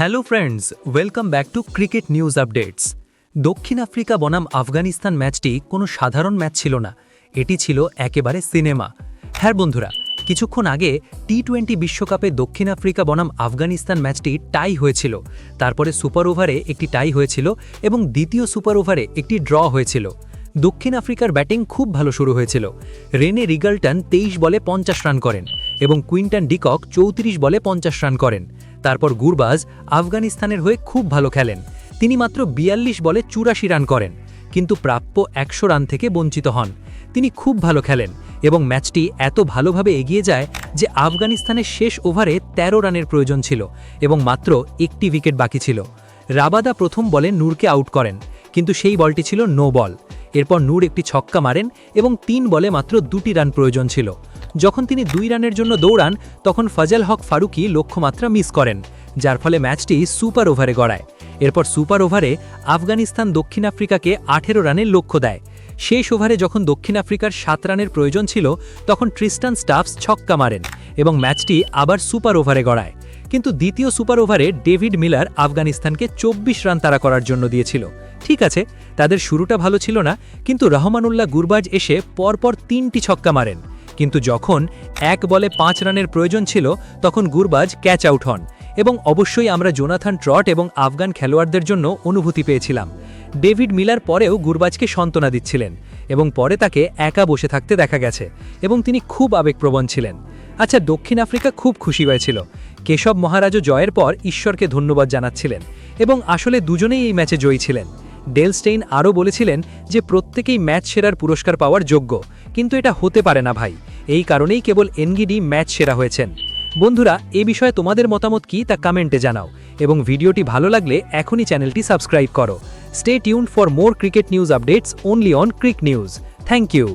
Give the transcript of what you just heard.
Hello friends welcome back to cricket news updates দক্ষিণ Africa বনাম আফগানিস্তান ম্যাচটি কোনো সাধারণ ম্যাচ ছিল না। এটি ছিল একেবারে সিনেমা। হ্যাঁ বন্ধুরা, কিছুক্ষণ আগে টি টোয়েন্টি বিশ্বকাপে দক্ষিণ আফ্রিকা বনাম আফগানিস্তান ম্যাচটি টাই হয়েছিল। তারপরে সুপার ওভারে একটি টাই হয়েছিল এবং দ্বিতীয় সুপার ওভারে একটি ড্র হয়েছিল। দক্ষিণ আফ্রিকার ব্যাটিং খুব ভালো শুরু হয়েছিল। রেনে রিগালটন তেইশ বলে পঞ্চাশ রান করেন এবং কুইন্টন ডিকক চৌত্রিশ বলে পঞ্চাশ রান করেন। তারপর গুরবাজ আফগানিস্তানের হয়ে খুব ভালো খেলেন। তিনি মাত্র বিয়াল্লিশ বলে চুরাশি রান করেন, কিন্তু প্রাপ্য একশো রান থেকে বঞ্চিত হন। তিনি খুব ভালো খেলেন এবং ম্যাচটি এত ভালোভাবে এগিয়ে যায় যে আফগানিস্তানের শেষ ওভারে ১৩ রানের প্রয়োজন ছিল এবং মাত্র একটি উইকেট বাকি ছিল। রাবাদা প্রথম বলে নূরকে আউট করেন, কিন্তু সেই বলটি ছিল নো বল। এরপর নূর একটি ছক্কা মারেন এবং তিন বলে মাত্র দুটি রান প্রয়োজন ছিল। যখন তিনি দুই রানের জন্য দৌড়ান, তখন ফজল হক ফারুকি লক্ষ্যমাত্রা মিস করেন, যার ফলে ম্যাচটি সুপার ওভারে গড়ায়। এরপর সুপার ওভারে আফগানিস্তান দক্ষিণ আফ্রিকাকে আঠেরো রানের লক্ষ্য দেয়। শেষ ওভারে যখন দক্ষিণ আফ্রিকার সাত রানের প্রয়োজন ছিল, তখন ট্রিস্টান স্টাফস ছক্কা মারেন এবং ম্যাচটি আবার সুপার ওভারে গড়ায়। কিন্তু দ্বিতীয় সুপার ওভারে ডেভিড মিলার আফগানিস্তানকে চব্বিশ রান তারা করার জন্য দিয়েছিল। ঠিক আছে, তাদের শুরুটা ভালো ছিল না, কিন্তু রহমানুল্লাহ গুরবাজ এসে পরপর তিনটি ছক্কা মারেন। কিন্তু যখন এক বলে পাঁচ রানের প্রয়োজন ছিল, তখন গুরবাজ ক্যাচ আউট হন এবং অবশ্যই আমরা জোনাথান ট্রট এবং আফগান খেলোয়াড়দের জন্য অনুভূতি পেয়েছিলাম। ডেভিড মিলার পরেও গুরবাজকে সান্ত্বনা দিচ্ছিলেন এবং পরে তাকে একা বসে থাকতে দেখা গেছে এবং তিনি খুব আবেগপ্রবণ ছিলেন। আচ্ছা দক্ষিণ আফ্রিকা খুব খুশি হয়েছিল। কেশব মহারাজও জয়ের পর ঈশ্বরকে ধন্যবাদ জানাচ্ছিলেন এবং আসলে দুজনেই এই ম্যাচে জয়ী ছিলেন। ডেলস্টেইন আরও বলেছিলেন যে প্রত্যেকেই ম্যাচ সেরার পুরস্কার পাওয়ার যোগ্য, কিন্তু এটা হতে পারে না ভাই। এই কারণেই কেবল এনগিডি ম্যাচ সেরা হয়েছেন। বন্ধুরা, এ বিষয়ে তোমাদের মতামত কি তা কমেন্টে জানাও, এবং ভিডিওটি ভালো লাগলে এখনই চ্যানেলটি সাবস্ক্রাইব করো। Stay tune for more cricket news updates only on Cric News thank you